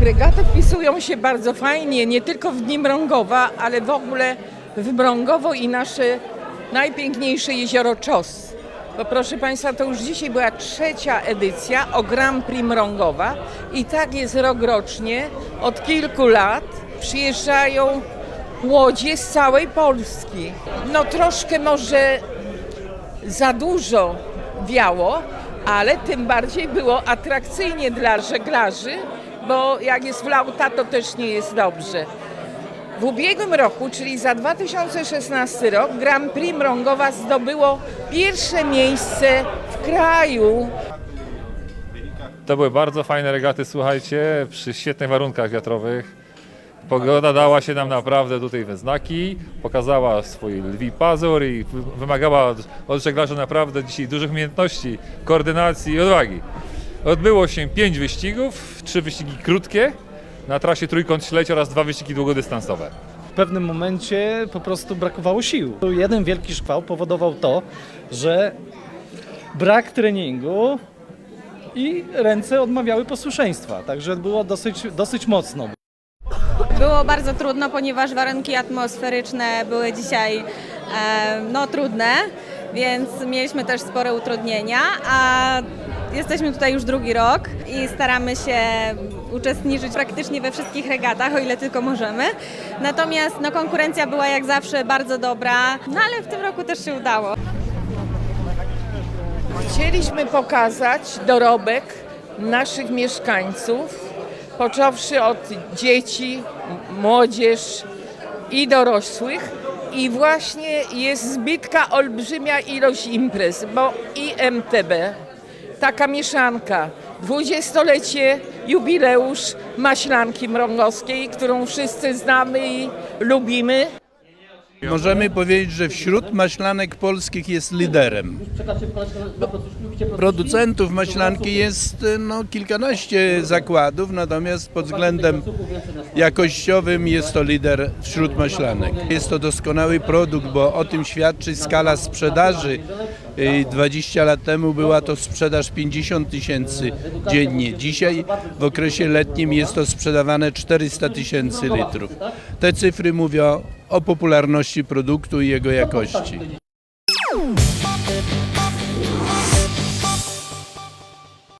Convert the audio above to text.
Regaty wpisują się bardzo fajnie, nie tylko w Dni Mrągowa, ale w ogóle w Mrągowo i nasze najpiękniejsze jezioro Czos. Bo proszę Państwa, to już dzisiaj była trzecia edycja o Grand Prix Mrągowa i tak jest rokrocznie. Od kilku lat przyjeżdżają łodzie z całej Polski. No troszkę może za dużo wiało, ale tym bardziej było atrakcyjnie dla żeglarzy, bo jak jest flauta, to też nie jest dobrze. W ubiegłym roku, czyli za 2016 rok, Grand Prix Mrągowa zdobyło pierwsze miejsce w kraju. To były bardzo fajne regaty, słuchajcie, przy świetnych warunkach wiatrowych. Pogoda dała się nam naprawdę tutaj we znaki, pokazała swój lwi pazur i wy- wymagała od, od żeglarzy naprawdę dzisiaj dużych umiejętności, koordynacji i odwagi. Odbyło się pięć wyścigów, trzy wyścigi krótkie na trasie trójkąt śledź oraz dwa wyścigi długodystansowe. W pewnym momencie po prostu brakowało sił. Jeden wielki szkwał powodował to, że brak treningu i ręce odmawiały posłuszeństwa. Także było dosyć, dosyć mocno. Było bardzo trudno, ponieważ warunki atmosferyczne były dzisiaj e, no, trudne, więc mieliśmy też spore utrudnienia, a jesteśmy tutaj już drugi rok i staramy się uczestniczyć praktycznie we wszystkich regatach, o ile tylko możemy. Natomiast no, konkurencja była jak zawsze bardzo dobra, no ale w tym roku też się udało. Chcieliśmy pokazać dorobek naszych mieszkańców, począwszy od dzieci, młodzież i dorosłych. I właśnie jest zbytka olbrzymia ilość imprez, bo i MTB, taka mieszanka, dwudziestolecie, jubileusz Maślanki Mrągowskiej, którą wszyscy znamy i lubimy. Możemy powiedzieć, że wśród maślanek polskich jest liderem. Producentów maślanki jest no, kilkanaście zakładów, natomiast pod względem jakościowym jest to lider wśród maślanek. Jest to doskonały produkt, bo o tym świadczy skala sprzedaży. Y, 20 lat temu była to sprzedaż 50 tysięcy dziennie. Dzisiaj w okresie letnim jest to sprzedawane 400 tysięcy litrów. Te cyfry mówią o popularności produktu i jego jakości.